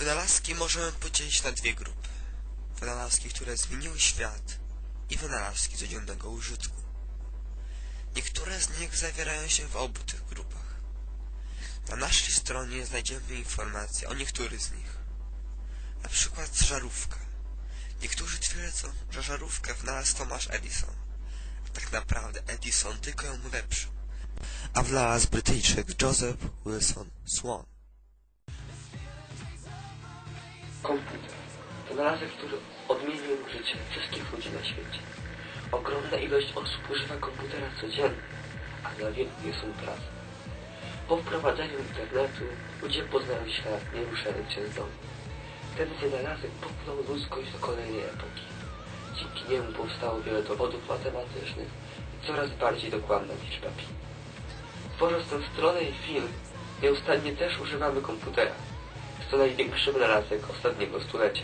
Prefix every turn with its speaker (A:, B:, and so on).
A: Wynalazki możemy podzielić na dwie grupy. Wynalazki, które zmieniły świat i wynalazki codziennego użytku. Niektóre z nich zawierają się w obu tych grupach. Na naszej stronie znajdziemy informacje o niektórych z nich. Na przykład żarówka. Niektórzy twierdzą, że żarówkę wynalazł Thomas Edison. A tak naprawdę Edison tylko ją ulepszył. A wynalazł Brytyjczyk Joseph Wilson Swan.
B: Komputer. Wynalazek, który odmienił życie wszystkich ludzi na świecie. Ogromna ilość osób używa komputera codziennie, a dla wielu jest on pracą. Po wprowadzeniu internetu ludzie poznają świat, nie ruszając się z domu. Ten wynalazek popchnął ludzkość do kolejnej epoki. Dzięki niemu powstało wiele dowodów matematycznych i coraz bardziej dokładna liczba pi. Tworząc tę stronę i film, nieustannie też używamy komputera. To największy wynalazek ostatniego stulecia.